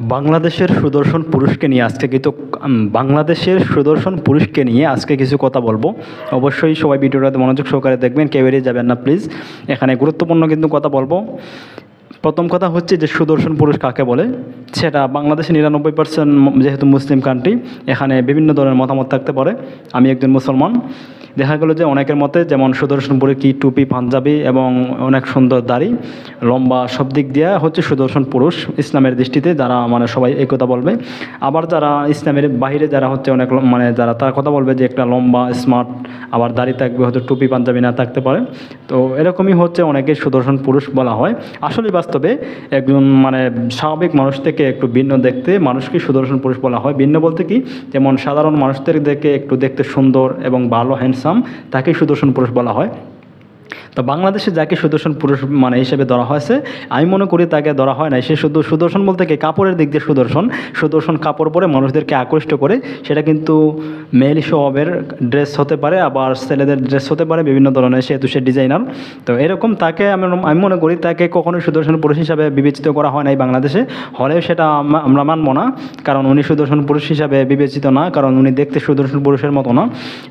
বাংলাদেশের সুদর্শন পুরুষকে নিয়ে আজকে কিন্তু বাংলাদেশের সুদর্শন পুরুষকে নিয়ে আজকে কিছু কথা বলব। অবশ্যই সবাই ভিডিওটাতে মনোযোগ সহকারে দেখবেন, কেউ বেরিয়ে যাবেন না প্লিজ এখানে গুরুত্বপূর্ণ কিন্তু কথা বলব। প্রথম কথা হচ্ছে যে সুদর্শন পুরুষ কাকে বলে? সেটা বাংলাদেশে নিরানব্বই পার্সেন্ট যেহেতু মুসলিম কান্ট্রি এখানে বিভিন্ন ধরনের মতামত থাকতে পারে। আমি একজন মুসলমান। দেখা গেলো যে অনেকের মতে যেমন সুদর্শন পুরী কি টুপি, পাঞ্জাবি এবং অনেক সুন্দর দাড়ি, লম্বা সব দিক দিয়ে হচ্ছে সুদর্শন পুরুষ ইসলামের দৃষ্টিতে যারা মানে সবাই এই কথা বলবে। আবার যারা ইসলামের বাইরে যারা হচ্ছে অনেক মানে যারা তারা কথা বলবে যে একটা লম্বা স্মার্ট আবার দাড়ি থাকবে হয়তো টুপি, পাঞ্জাবি না থাকতে পারে। তো এরকমই হচ্ছে অনেকে সুদর্শন পুরুষ বলা হয়। আসলে বাস্তবে একজন মানে স্বাভাবিক মানুষ থেকে একটু ভিন্ন দেখতে, মানুষকে সুদর্শন পুরুষ বলা হয়। ভিন্ন বলতে কি? যেমন সাধারণ মানুষদের দেখে একটু দেখতে সুন্দর এবং ভালো হ্যান্ডসাম তাকেই সুদর্শন পুরুষ বলা হয়। তো বাংলাদেশে যাকে সুদর্শন পুরুষ মানে হিসেবে ধরা হয়েছে, আমি মনে করি তাকে ধরা হয় না সে শুধু সুদর্শন বলতে কি? কাপড়ের দিক দিয়ে সুদর্শন। সুদর্শন কাপড় পরে মানুষদেরকে আকৃষ্ট করে, সেটা কিন্তু মেল স্বভাবের ড্রেস হতে পারে, আবার ছেলেদের ড্রেস হতে পারে, বিভিন্ন ধরনের, সেহেতু সে ডিজাইনার তো এরকম তাকে আমি আমি মনে করি তাকে কখনোই সুদর্শন পুরুষ হিসাবে বিবেচিত করা হয় নাই বাংলাদেশে। হলেও সেটা আমরা মানব না, কারণ উনি সুদর্শন পুরুষ হিসাবে বিবেচিত না, কারণ উনি দেখতে সুদর্শন পুরুষের মতো না।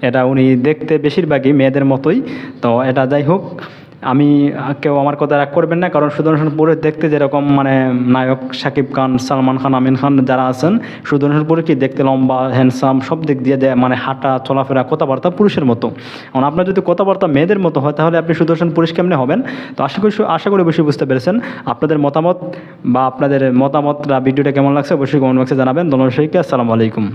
এটা উনি দেখতে বেশিরভাগই মেয়েদের মতোই। তো এটা যাই হোক আমি কেউ আমার কথা রাগ করবেন না, কারণ সুদর্শন পুরুষ দেখতে যেরকম মানে নায়ক শাকিব খান, সালমান খান, আমিন খান যারা আছেন, সুদর্শন পুরুষ কি দেখতে লম্বা হ্যান্ডসাম সব দিক দিয়ে দেয় মানে হাঁটা, চলাফেরা, কথাবার্তা পুরুষের মতো। এখন আপনার যদি কথাবার্তা মেয়েদের মতো হয়, তাহলে আপনি সুদর্শন পুরুষ কেমনে হবেন? তো আশা করি আশা করি অবশ্যই বুঝতে পেরেছেন। আপনাদের মতামত বা আপনাদের মতামতরা, ভিডিওটা কেমন লাগছে, অবশ্যই কমেন্ট বক্সে জানাবেন। দোনো আসসালামু আলাইকুম।